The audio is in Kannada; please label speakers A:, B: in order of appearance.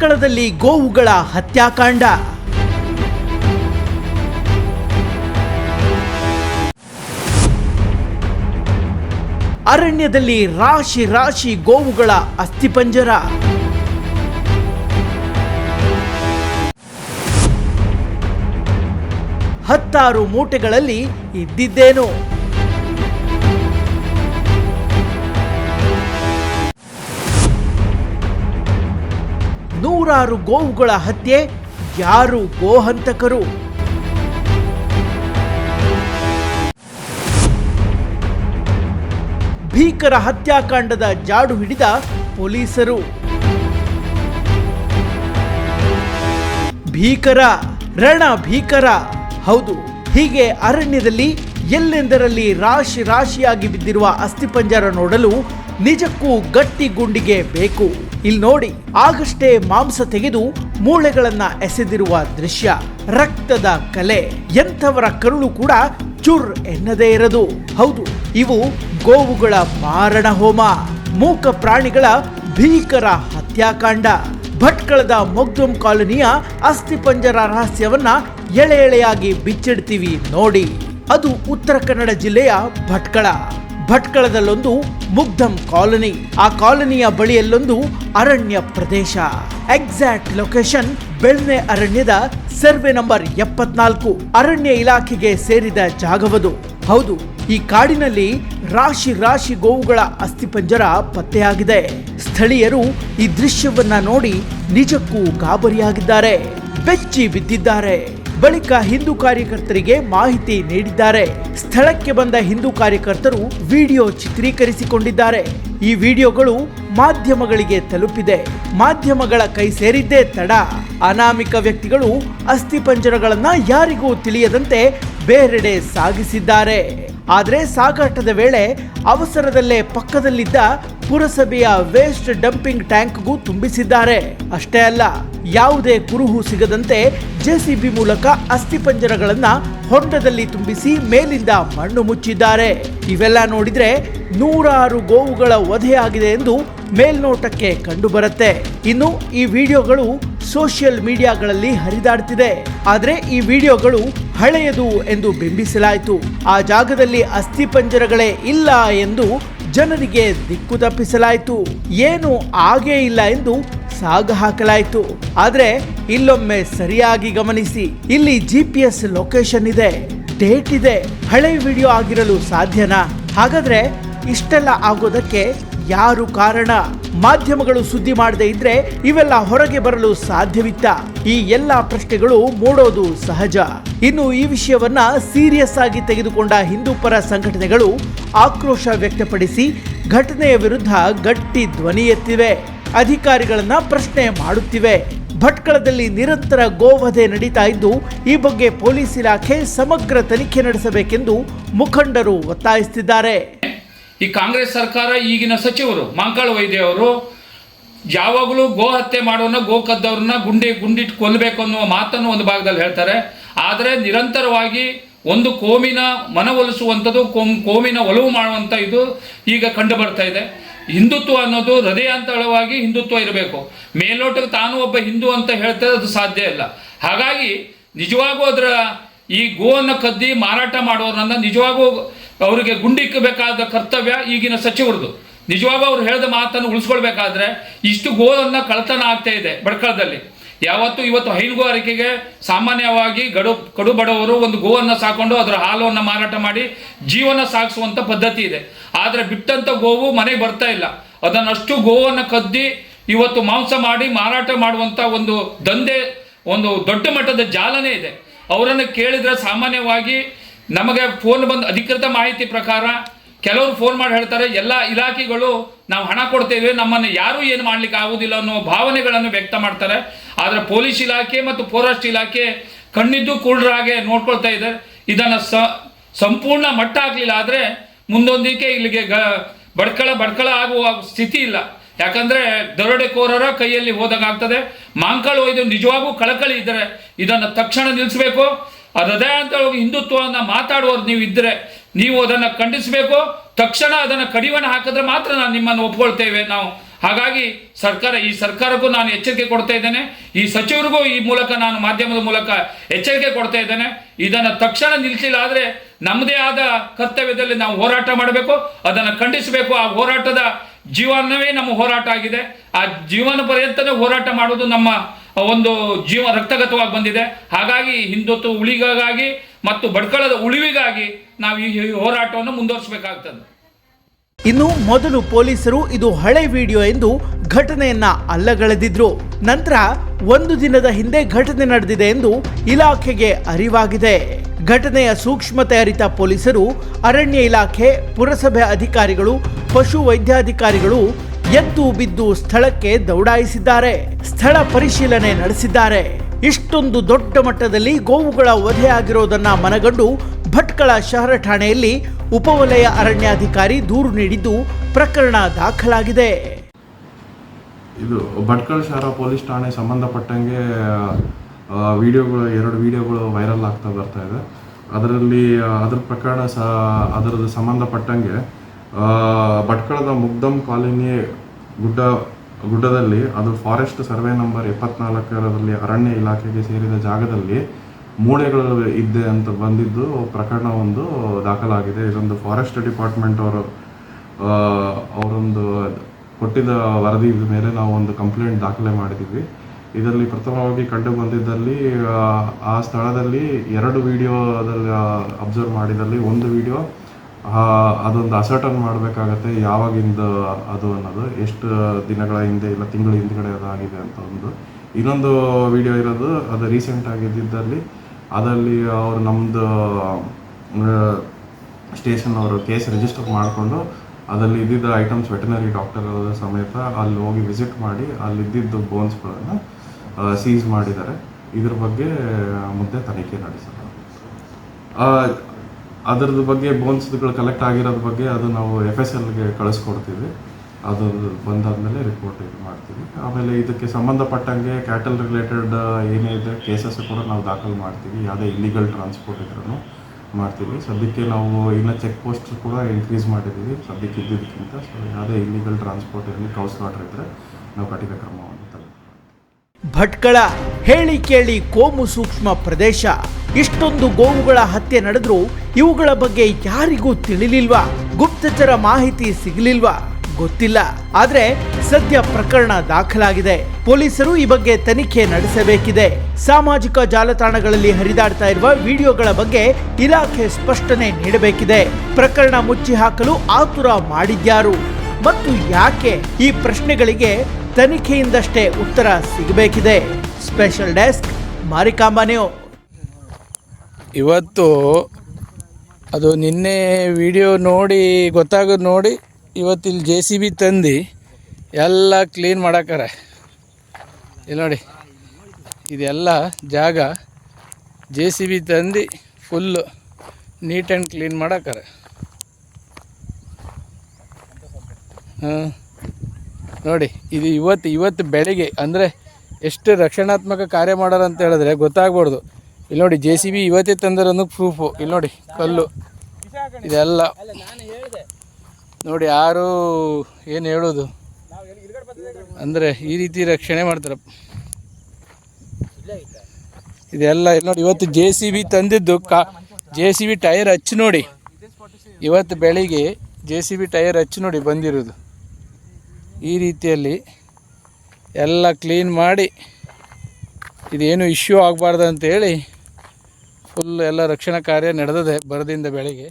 A: ಭಟ್ಕಳದಲ್ಲಿ ಗೋವುಗಳ ಹತ್ಯಾಕಾಂಡ. ಅರಣ್ಯದಲ್ಲಿ ರಾಶಿ ರಾಶಿ ಗೋವುಗಳ ಅಸ್ಥಿಪಂಜರ. ಹತ್ತಾರು ಮೂಟೆಗಳಲ್ಲಿ ಇದ್ದಿದ್ದೇನು? ನೂರಾರು ಗೋವುಗಳ ಹತ್ಯೆ, ಯಾರು ಗೋಹಂತಕರು? ಭೀಕರ ಹತ್ಯಾಕಾಂಡದ ಜಾಡು ಹಿಡಿದ ಪೊಲೀಸರು. ಭೀಕರ ರಣ ಭೀಕರ ಹೌದು, ಹೀಗೆ ಅರಣ್ಯದಲ್ಲಿ ಎಲ್ಲೆಂದರಲ್ಲಿ ರಾಶಿ ರಾಶಿಯಾಗಿ ಬಿದ್ದಿರುವ ಅಸ್ಥಿಪಂಜರ ನೋಡಲು ನಿಜಕ್ಕೂ ಗಟ್ಟಿ ಗುಂಡಿಗೆ ಬೇಕು. ಇಲ್ಲಿ ನೋಡಿ, ಆಗಷ್ಟೇ ಮಾಂಸ ತೆಗೆದು ಮೂಳೆಗಳನ್ನ ಎಸೆದಿರುವ ದೃಶ್ಯ, ರಕ್ತದ ಕಲೆ, ಎಂಥವರ ಕರುಳು ಕೂಡ ಚುರ್ ಎನ್ನದೇ ಇರದು. ಹೌದು, ಇವು ಗೋವುಗಳ ಮಾರಣ ಹೋಮ, ಮೂಕ ಪ್ರಾಣಿಗಳ ಭೀಕರ ಹತ್ಯಾಕಾಂಡ. ಭಟ್ಕಳದ ಮೊಗ್ದುಂ ಕಾಲೋನಿಯ ಅಸ್ಥಿಪಂಜರ ರಹಸ್ಯವನ್ನ ಎಳೆ ಎಳೆಯಾಗಿ ಬಿಚ್ಚಿಡ್ತೀವಿ ನೋಡಿ. ಅದು ಉತ್ತರ ಕನ್ನಡ ಜಿಲ್ಲೆಯ ಭಟ್ಕಳ. ಭಟ್ಕಳದಲ್ಲೊಂದು ಮುಗ್ಧಂ ಕಾಲೋನಿ. ಆ ಕಾಲೋನಿಯ ಬಳಿಯಲ್ಲೊಂದು ಅರಣ್ಯ ಪ್ರದೇಶ. ಎಕ್ಸಾಕ್ಟ್ ಲೊಕೇಶನ್ ಬೆಳ್ನೆ ಅರಣ್ಯದ ಸರ್ವೆ ನಂಬರ್ ಎಪ್ಪತ್ನಾಲ್ಕು ಅರಣ್ಯ ಇಲಾಖೆಗೆ ಸೇರಿದ ಜಾಗವದು. ಹೌದು, ಈ ಕಾಡಿನಲ್ಲಿ ರಾಶಿ ರಾಶಿ ಗೋವುಗಳ ಅಸ್ಥಿಪಂಜರ ಪತ್ತೆಯಾಗಿದೆ. ಸ್ಥಳೀಯರು ಈ ದೃಶ್ಯವನ್ನ ನೋಡಿ ನಿಜಕ್ಕೂ ಗಾಬರಿಯಾಗಿದ್ದಾರೆ. ಬೆಚ್ಚಿ ಬಿದ್ದಿದ್ದಾರೆ. ಬಳಿಕ ಹಿಂದೂ ಕಾರ್ಯಕರ್ತರಿಗೆ ಮಾಹಿತಿ ನೀಡಿದ್ದಾರೆ. ಸ್ಥಳಕ್ಕೆ ಬಂದ ಹಿಂದೂ ಕಾರ್ಯಕರ್ತರು ವಿಡಿಯೋ ಚಿತ್ರೀಕರಿಸಿಕೊಂಡಿದ್ದಾರೆ. ಈ ವಿಡಿಯೋಗಳು ಮಾಧ್ಯಮಗಳಿಗೆ ತಲುಪಿದೆ. ಮಾಧ್ಯಮಗಳ ಕೈ ಸೇರಿದ್ದೇ ತಡ. ಅನಾಮಿಕ ವ್ಯಕ್ತಿಗಳು ಅಸ್ಥಿಪಂಜರಗಳನ್ನು ಯಾರಿಗೂ ತಿಳಿಯದಂತೆ ಬೇರೆಡೆ ಸಾಗಿಸಿದ್ದಾರೆ. ಆದರೆ ಸಾಗಾಟದ ವೇಳೆ ಅವಸರದಲ್ಲೇ ಪಕ್ಕದಲ್ಲಿದ್ದ ಪುರಸಭೆಯ ವೇಸ್ಟ್ ಡಂಪಿಂಗ್ ಟ್ಯಾಂಕ್ಗೂ ತುಂಬಿಸಿದ್ದಾರೆ. ಅಷ್ಟೇ ಅಲ್ಲ, ಯಾವುದೇ ಕುರುಹು ಸಿಗದಂತೆ ಜೆಸಿಬಿ ಮೂಲಕ ಅಸ್ಥಿಪಂಜರಗಳನ್ನ ಹೊಂಡದಲ್ಲಿ ತುಂಬಿಸಿ ಮೇಲಿಂದ ಮಣ್ಣು ಮುಚ್ಚಿದ್ದಾರೆ. ಇವೆಲ್ಲ ನೋಡಿದ್ರೆ ನೂರಾರು ಗೋವುಗಳ ವಧೆಯಾಗಿದೆ ಎಂದು ಮೇಲ್ನೋಟಕ್ಕೆ ಕಂಡುಬರುತ್ತೆ. ಇನ್ನು ಈ ವಿಡಿಯೋಗಳು ಸೋಷಿಯಲ್ ಮೀಡಿಯಾಗಳಲ್ಲಿ ಹರಿದಾಡ್ತಿದೆ. ಆದರೆ ಈ ವಿಡಿಯೋಗಳು ಹಳೆಯದು ಎಂದು ಬಿಂಬಿಸಲಾಯಿತು. ಆ ಜಾಗದಲ್ಲಿ ಅಸ್ಥಿಪಂಜರಗಳೇ ಇಲ್ಲ ಎಂದು ಜನರಿಗೆ ದಿಕ್ಕು ತಪ್ಪಿಸಲಾಯಿತು. ಏನು ಆಗೇ ಇಲ್ಲ ಎಂದು ಸಾಗ ಹಾಕಲಾಯಿತು. ಆದರೆ ಇಲ್ಲೊಮ್ಮೆ ಸರಿಯಾಗಿ ಗಮನಿಸಿ. ಇಲ್ಲಿ ಜಿ ಪಿ ಎಸ್ ಲೊಕೇಶನ್ ಇದೆ. ಡೇಟ್ ಇದೆ. ಹಳೆ ವಿಡಿಯೋ ಆಗಿರಲು ಸಾಧ್ಯನಾ? ಹಾಗಾದ್ರೆ ಇಷ್ಟೆಲ್ಲ ಆಗೋದಕ್ಕೆ ಯಾರು ಕಾರಣ? ಮಾಧ್ಯಮಗಳು ಸುದ್ದಿ ಮಾಡದೇ ಇದ್ರೆ ಇವೆಲ್ಲ ಹೊರಗೆ ಬರಲು ಸಾಧ್ಯವಿತ್ತ. ಈ ಎಲ್ಲ ಪ್ರಶ್ನೆಗಳು ಮೂಡೋದು ಸಹಜ. ಇನ್ನು ಈ ವಿಷಯವನ್ನ ಸೀರಿಯಸ್ ಆಗಿ ತೆಗೆದುಕೊಂಡ ಹಿಂದೂ ಪರ ಸಂಘಟನೆಗಳು ಆಕ್ರೋಶ ವ್ಯಕ್ತಪಡಿಸಿ ಘಟನೆಯ ವಿರುದ್ಧ ಗಟ್ಟಿ ಧ್ವನಿ ಎತ್ತಿವೆ. ಅಧಿಕಾರಿಗಳನ್ನ ಪ್ರಶ್ನೆ ಮಾಡುತ್ತಿವೆ. ಭಟ್ಕಳದಲ್ಲಿ ನಿರಂತರ ಗೋವಧೆ ನಡೀತಾ ಇದ್ದು, ಈ ಬಗ್ಗೆ ಪೊಲೀಸ್ ಇಲಾಖೆ ಸಮಗ್ರ ತನಿಖೆ ನಡೆಸಬೇಕೆಂದು ಮುಖಂಡರು ಒತ್ತಾಯಿಸುತ್ತಿದ್ದಾರೆ.
B: ಈ ಕಾಂಗ್ರೆಸ್ ಸರ್ಕಾರ ಈಗಿನ ಸಚಿವರು ಮಾಂಕಾಳ ವೈದ್ಯ ಅವರು, ಯಾವಾಗಲೂ ಗೋ ಹತ್ಯೆ ಮಾಡೋನ ಗೋ ಕದ್ದವ್ರನ್ನ ಗುಂಡಿ ಗುಂಡಿಟ್ಟು ಕೊಲ್ಲಬೇಕು ಅನ್ನುವ ಮಾತನ್ನು ಒಂದು ಭಾಗದಲ್ಲಿ ಹೇಳ್ತಾರೆ. ಆದರೆ ನಿರಂತರವಾಗಿ ಒಂದು ಕೋಮಿನ ಮನವೊಲಿಸುವಂಥದ್ದು ಕೋಮ್, ಕೋಮಿನ ಒಲವು ಮಾಡುವಂಥ ಇದು ಈಗ ಕಂಡು ಬರ್ತಾ ಇದೆ. ಹಿಂದುತ್ವ ಅನ್ನೋದು ಹೃದಯಾಂತರವಾಗಿ ಹಿಂದುತ್ವ ಇರಬೇಕು. ಮೇಲ್ನೋಟಕ್ಕೆ ತಾನು ಒಬ್ಬ ಹಿಂದೂ ಅಂತ ಹೇಳ್ತಾರೆ, ಅದು ಸಾಧ್ಯ ಇಲ್ಲ. ಹಾಗಾಗಿ ನಿಜವಾಗೂ ಅದರ ಈ ಗೋವನ್ನು ಕದ್ದಿ ಮಾರಾಟ ಮಾಡೋರನ್ನ ನಿಜವಾಗೂ ಅವರಿಗೆ ಗುಂಡಿಕ್ಕಬೇಕಾದ ಕರ್ತವ್ಯ ಈಗಿನ ಸಚಿವರದು. ನಿಜವಾಗೂ ಅವ್ರು ಹೇಳಿದ ಮಾತನ್ನು ಉಳಿಸ್ಕೊಳ್ಬೇಕಾದ್ರೆ ಇಷ್ಟು ಗೋವನ್ನು ಕಳ್ತನ ಆಗ್ತಾ ಇದೆ ಬಡ್ಕಳದಲ್ಲಿ ಯಾವತ್ತು ಇವತ್ತು ಹೈನುಗಾರಿಕೆಗೆ ಸಾಮಾನ್ಯವಾಗಿ ಗಡು ಕಡು ಬಡವರು ಒಂದು ಗೋವನ್ನು ಸಾಕೊಂಡು ಅದರ ಹಾಲನ್ನು ಮಾರಾಟ ಮಾಡಿ ಜೀವನ ಸಾಗಿಸುವಂಥ ಪದ್ಧತಿ ಇದೆ. ಆದರೆ ಬಿಟ್ಟಂಥ ಗೋವು ಮನೆಗೆ ಬರ್ತಾ ಇಲ್ಲ. ಅದನ್ನಷ್ಟು ಗೋವನ್ನು ಕದ್ದಿ ಇವತ್ತು ಮಾಂಸ ಮಾಡಿ ಮಾರಾಟ ಮಾಡುವಂಥ ಒಂದು ದಂಧೆ, ಒಂದು ದೊಡ್ಡ ಮಟ್ಟದ ಜಾಲನೇ ಇದೆ. ಅವರನ್ನು ಕೇಳಿದ್ರೆ ಸಾಮಾನ್ಯವಾಗಿ ನಮಗೆ ಫೋನ್ ಬಂದು ಅಧಿಕೃತ ಮಾಹಿತಿ ಪ್ರಕಾರ ಕೆಲವರು ಫೋನ್ ಮಾಡಿ ಹೇಳ್ತಾರೆ, ಎಲ್ಲ ಇಲಾಖೆಗಳು ನಾವು ಹಣ ಕೊಡ್ತೇವೆ, ನಮ್ಮನ್ನು ಯಾರೂ ಏನು ಮಾಡ್ಲಿಕ್ಕೆ ಆಗುವುದಿಲ್ಲ ಅನ್ನೋ ಭಾವನೆಗಳನ್ನು ವ್ಯಕ್ತ ಮಾಡ್ತಾರೆ. ಆದರೆ ಪೊಲೀಸ್ ಇಲಾಖೆ ಮತ್ತು ಫಾರೆಸ್ಟ್ ಇಲಾಖೆ ಕಣ್ಣಿದ್ದು ಹಾಗೆ ನೋಡ್ಕೊಳ್ತಾ ಇದೆ. ಇದನ್ನು ಸ, ಸಂಪೂರ್ಣ ಮಟ್ಟ ಆಗಲಿಲ್ಲ ಆದರೆ ಮುಂದೊಂದಿಕೆ ಇಲ್ಲಿಗೆ ಗ, ಬಡ್ಕಳ ಬಡ್ಕಳ ಆಗುವ ಸ್ಥಿತಿ ಇಲ್ಲ. ಯಾಕಂದ್ರೆ ದರೋಡೆಕೋರರ ಕೈಯಲ್ಲಿ ಹೋದಾಗ ಆಗ್ತದೆ ಮಾಂಕಳು ಒಯ್ದು ನಿಜವಾಗೂ ಕಳಕಳಿ ಇದ್ದರೆ ಇದನ್ನು ತಕ್ಷಣ ನಿಲ್ಲಿಸಬೇಕು ಅದೇ ಅಂತ ಹಿಂದುತ್ವವನ್ನು ಮಾತಾಡುವವರು ನೀವು ಇದ್ದರೆ ನೀವು ಅದನ್ನು ಖಂಡಿಸಬೇಕು. ತಕ್ಷಣ ಅದನ್ನು ಕಡಿವಾಣ ಹಾಕಿದ್ರೆ ಮಾತ್ರ ನಾನು ನಿಮ್ಮನ್ನು ಒಪ್ಕೊಳ್ತೇವೆ ನಾವು. ಹಾಗಾಗಿ ಸರ್ಕಾರ, ಈ ಸರ್ಕಾರಕ್ಕೂ ನಾನು ಎಚ್ಚರಿಕೆ ಕೊಡ್ತಾ ಇದ್ದೇನೆ. ಈ ಸಚಿವರಿಗೂ ಈ ಮೂಲಕ ನಾನು ಮಾಧ್ಯಮದ ಮೂಲಕ ಎಚ್ಚರಿಕೆ ಕೊಡ್ತಾ ಇದ್ದೇನೆ. ಇದನ್ನು ತಕ್ಷಣ ನಿಲ್ಲಿಸಿಲ್ಲ ಆದರೆ ನಮ್ಮದೇ ಆದ ಕರ್ತವ್ಯದಲ್ಲಿ ನಾವು ಹೋರಾಟ ಮಾಡಬೇಕು. ಅದನ್ನು ಖಂಡಿಸಬೇಕು. ಆ ಹೋರಾಟದ ಜೀವನವೇ ನಮ್ಮ ಹೋರಾಟ ಆಗಿದೆ. ಆ ಜೀವನ ಪರ್ಯಂತನೇ ಹೋರಾಟ ಮಾಡೋದು ನಮ್ಮ ಒಂದು ಜೀವ ರಕ್ತಗತವಾಗಿ ಬಂದಿದೆ. ಹಾಗಾಗಿ ಹಿಂದುತ್ವ ಉಳಿಗಾಗಿ ಮತ್ತು ಬಡ್ಕಳದ ಉಳಿವಿಗಾಗಿ ನಾವು ಈ ಹೋರಾಟವನ್ನು ಮುಂದುವರಿಸಬೇಕಾಗ್ತದೆ.
A: ಇನ್ನು ಮೊದಲು ಪೊಲೀಸರು ಇದು ಹಳೆ ವಿಡಿಯೋ ಎಂದು ಘಟನೆಯನ್ನ ಅಲ್ಲಗಳೆದಿದ್ರು. ನಂತರ ಒಂದು ದಿನದ ಹಿಂದೆ ಘಟನೆ ನಡೆದಿದೆ ಎಂದು ಇಲಾಖೆಗೆ ಅರಿವಾಗಿದೆ. ಘಟನೆಯ ಸೂಕ್ಷ್ಮತೆ ಅರಿತ ಪೊಲೀಸರು, ಅರಣ್ಯ ಇಲಾಖೆ, ಪುರಸಭೆ ಅಧಿಕಾರಿಗಳು, ಪಶು ವೈದ್ಯಾಧಿಕಾರಿಗಳು ಎದ್ದು ಬಿದ್ದು ಸ್ಥಳಕ್ಕೆ ದೌಡಾಯಿಸಿದ್ದಾರೆ. ಸ್ಥಳ ಪರಿಶೀಲನೆ ನಡೆಸಿದ್ದಾರೆ. ಇಷ್ಟೊಂದು ದೊಡ್ಡ ಮಟ್ಟದಲ್ಲಿ ಗೋವುಗಳ ವಧೆಯಾಗಿರೋದನ್ನ ಮನಗಂಡು ಭಟ್ಕಳ ಶಹರ ಠಾಣೆಯಲ್ಲಿ ಉಪವಲಯ ಅರಣ್ಯಾಧಿಕಾರಿ ದೂರು ನೀಡಿದ್ದು ಪ್ರಕರಣ ದಾಖಲಾಗಿದೆ.
C: ಇದು ಭಟ್ಕಳ ಶಹರ ಪೊಲೀಸ್ ಠಾಣೆ ಸಂಬಂಧಪಟ್ಟಂಗೆ ವಿಡಿಯೋಗಳು, ಎರಡು ವಿಡಿಯೋಗಳು ವೈರಲ್ ಆಗ್ತಾ ಬರ್ತಾ ಇದೆ. ಅದರಲ್ಲಿ, ಅದರ ಅದ್ರ ಪ್ರಕರಣ ಸಹ ಅದರದ್ದು ಸಂಬಂಧಪಟ್ಟಂಗೆ ಭಟ್ಕಳದ ಮುಗ್ದಮ್ ಕಾಲೋನಿ ಗುಡ್ಡ, ಗುಡ್ಡದಲ್ಲಿ, ಅದು ಫಾರೆಸ್ಟ್ ಸರ್ವೆ ನಂಬರ್ ಎಪ್ಪತ್ನಾಲ್ಕರಲ್ಲಿ ಅರಣ್ಯ ಇಲಾಖೆಗೆ ಸೇರಿದ ಜಾಗದಲ್ಲಿ ಮೂಳೆಗಳು ಇದ್ದೆ ಅಂತ ಬಂದಿದ್ದು ಪ್ರಕರಣ ಒಂದು ದಾಖಲಾಗಿದೆ. ಇದೊಂದು ಫಾರೆಸ್ಟ್ ಡಿಪಾರ್ಟ್ಮೆಂಟ್ ಅವರು ಅವರೊಂದು ಕೊಟ್ಟಿದ್ದ ವರದಿ ಮೇಲೆ ನಾವು ಒಂದು ಕಂಪ್ಲೇಂಟ್ ದಾಖಲೆ ಮಾಡಿದ್ದೀವಿ ಇದರಲ್ಲಿ ಪ್ರಥಮವಾಗಿ ಕಂಡು ಬಂದಿದ್ದಲ್ಲಿ ಆ, ಆ ಸ್ಥಳದಲ್ಲಿ ಎರಡು ವಿಡಿಯೋದಲ್ಲಿ ಅಬ್ಸರ್ವ್ ಮಾಡಿದಲ್ಲಿ ಒಂದು ವಿಡಿಯೋ ಅದೊಂದು ಅಸರ್ಟನ್ ಮಾಡಬೇಕಾಗತ್ತೆ ಯಾವಾಗಿಂದ ಅದು ಅನ್ನೋದು ಎಷ್ಟು ದಿನಗಳ ಹಿಂದೆ ಇಲ್ಲ ತಿಂಗಳ ಹಿಂದ್ಗಡೆ ಅದಾಗಿದೆ ಅಂತ ಒಂದು. ಇನ್ನೊಂದು ವಿಡಿಯೋ ಇರೋದು ಅದು ರೀಸೆಂಟ್ ಆಗಿದ್ದಲ್ಲಿ ಅದರಲ್ಲಿ ಅವರು ನಮ್ಮದು ಸ್ಟೇಷನ್ ಅವರು ಕೇಸ್ ರಿಜಿಸ್ಟರ್ ಮಾಡಿಕೊಂಡು ಅದರಲ್ಲಿ ಇದ್ದಿದ್ದ ಐಟಮ್ಸ್ ವೆಟನರಿ ಡಾಕ್ಟರ್ ಸಮೇತ ಅಲ್ಲಿ ಹೋಗಿ ವಿಸಿಟ್ ಮಾಡಿ ಅಲ್ಲಿ ಇದ್ದಿದ್ದು ಬೋನ್ಸ್ಗಳನ್ನು ಸೀಸ್ ಮಾಡಿದ್ದಾರೆ. ಇದ್ರ ಬಗ್ಗೆ ಮುಂದೆ ತನಿಖೆ ನಡೆಸಿದ್ರು ಅದರದ ಬಗ್ಗೆ ಬೋನ್ಸ್ಗಳು ಕಲೆಕ್ಟ್ ಆಗಿರೋದ್ರ ಬಗ್ಗೆ ಅದು ನಾವು ಎಫ್ ಎಸ್ ಎಲ್ಗೆ ಕಳಿಸ್ಕೊಡ್ತೀವಿ. ಅದು ಬಂದಾದಮೇಲೆ ರಿಪೋರ್ಟ್ ಇದು ಮಾಡ್ತೀವಿ. ಆಮೇಲೆ ಇದಕ್ಕೆ ಸಂಬಂಧಪಟ್ಟಂಗೆ ಕ್ಯಾಟಲ್ ರಿಲೇಟೆಡ್ ಏನೇ ಇದೆ ಕೇಸಸ್ ಕೂಡ ನಾವು ದಾಖಲು ಮಾಡ್ತೀವಿ. ಯಾವುದೇ ಇಲ್ಲಿಗಲ್ ಟ್ರಾನ್ಸ್ಪೋರ್ಟ್ ಇದ್ರೂ ಮಾಡ್ತೀವಿ. ಸದ್ಯಕ್ಕೆ ನಾವು ಇನ್ನು ಚೆಕ್ ಪೋಸ್ಟ್ ಕೂಡ ಇನ್ಕ್ರೀಸ್ ಮಾಡಿದ್ದೀವಿ. ಸದ್ಯಕ್ಕೆ ಇದ್ದಿದ್ದಕ್ಕಿಂತ. ಸೊ ಯಾವುದೇ ಇಲ್ಲಿಗಲ್ ಟ್ರಾನ್ಸ್ಪೋರ್ಟ್ ಇರಲಿ ಕೌಸ್ ವಾಟರ್ ಇದ್ದರೆ ನಾವು ಕಠಿಣ ಕ್ರಮವನ್ನು
A: ಭಟ್ಕಳ ಹೇಳಿ ಕೇಳಿ ಕೋಮು ಸೂಕ್ಷ್ಮ ಪ್ರದೇಶ. ಇಷ್ಟೊಂದು ಗೋವುಗಳ ಹತ್ಯೆ ನಡೆದ್ರೂ ಇವುಗಳ ಬಗ್ಗೆ ಯಾರಿಗೂ ತಿಳಿಲಿಲ್ವಾ? ಗುಪ್ತಚರ ಮಾಹಿತಿ ಸಿಗಲಿಲ್ವಾ? ಗೊತ್ತಿಲ್ಲ. ಆದ್ರೆ ಸದ್ಯ ಪ್ರಕರಣ ದಾಖಲಾಗಿದೆ. ಪೊಲೀಸರು ಈ ಬಗ್ಗೆ ತನಿಖೆ ನಡೆಸಬೇಕಿದೆ. ಸಾಮಾಜಿಕ ಜಾಲತಾಣಗಳಲ್ಲಿ ಹರಿದಾಡ್ತಾ ಇರುವ ವಿಡಿಯೋಗಳ ಬಗ್ಗೆ ಇಲಾಖೆ ಸ್ಪಷ್ಟನೆ ನೀಡಬೇಕಿದೆ. ಪ್ರಕರಣ ಮುಚ್ಚಿ ಹಾಕಲು ಆತುರ ಮಾಡಿದ್ಯಾರು? ಮತ್ತು ಯಾಕೆ ಈ ಪ್ರಶ್ನೆಗಳಿಗೆ ತನಿಖೆಯಿಂದಷ್ಟೇ ಉತ್ತರ ಸಿಗಬೇಕಿದೆ? ಸ್ಪೆಷಲ್ ಡೆಸ್ಕ್ ಮಾರಿಕಾಂಬಾನಿಯೋ
D: ಇವತ್ತು ಅದು ನಿನ್ನೆ ವಿಡಿಯೋ ನೋಡಿ, ಗೊತ್ತಾಗೋದು ನೋಡಿ ಇವತ್ತು ಇಲ್ಲಿ ಜೆ ಸಿ ಬಿ ತಂದು ಎಲ್ಲ ಕ್ಲೀನ್ ಮಾಡಾಕಾರ. ಇಲ್ಲಿ ನೋಡಿ, ಇದೆಲ್ಲ ಜಾಗ ಜೆ ಸಿ ಬಿ ತಂದು ಫುಲ್ಲು ನೀಟ್ ಆ್ಯಂಡ್ ಕ್ಲೀನ್ ಮಾಡಾಕಾರ. ಹಾಂ ನೋಡಿ, ಇದು ಇವತ್ತು ಇವತ್ತು ಬೆಳಿಗ್ಗೆ, ಅಂದರೆ ಎಷ್ಟು ರಕ್ಷಣಾತ್ಮಕ ಕಾರ್ಯ ಮಾಡೋರು ಅಂತ ಹೇಳಿದ್ರೆ ಗೊತ್ತಾಗ್ಬಾರ್ದು. ಇಲ್ಲಿ ನೋಡಿ ಜೆ ಸಿ ಬಿ ಇವತ್ತೇ ತಂದಿರೋದು ಪ್ರೂಫು ಇಲ್ಲಿ ನೋಡಿ, ಕಲ್ಲು. ಇದೆಲ್ಲ. ನೋಡಿ ಯಾರು ಏನು ಹೇಳೋದು? ಅಂದರೆ ಈ ರೀತಿ ರಕ್ಷಣೆ ಮಾಡ್ತಾರೆ. ಇದೆಲ್ಲ ನೋಡಿ, ಇವತ್ತು ಜೆ ಸಿ ಬಿ ತಂದಿದ್ದು ಕಾ ಜೆ ಸಿ ಬಿ ಟೈರ್ ಹಚ್ಚಿ ನೋಡಿ. ಇವತ್ತು ಬೆಳಿಗ್ಗೆ ಜೆ ಸಿ ಬಿ ಟೈರ್ ಹಚ್ಚಿ ನೋಡಿ ಬಂದಿರೋದು. ಈ ರೀತಿಯಲ್ಲಿ ಎಲ್ಲ ಕ್ಲೀನ್ ಮಾಡಿ, ಇದೇನು ಇಶ್ಯೂ ಆಗಬಾರ್ದು ಅಂತೇಳಿ ಫುಲ್ ಎಲ್ಲ ರಕ್ಷಣಾ ಕಾರ್ಯ ನಡೆದಿದೆ ಬರದಿಂದ ಬೆಳಿಗ್ಗೆ.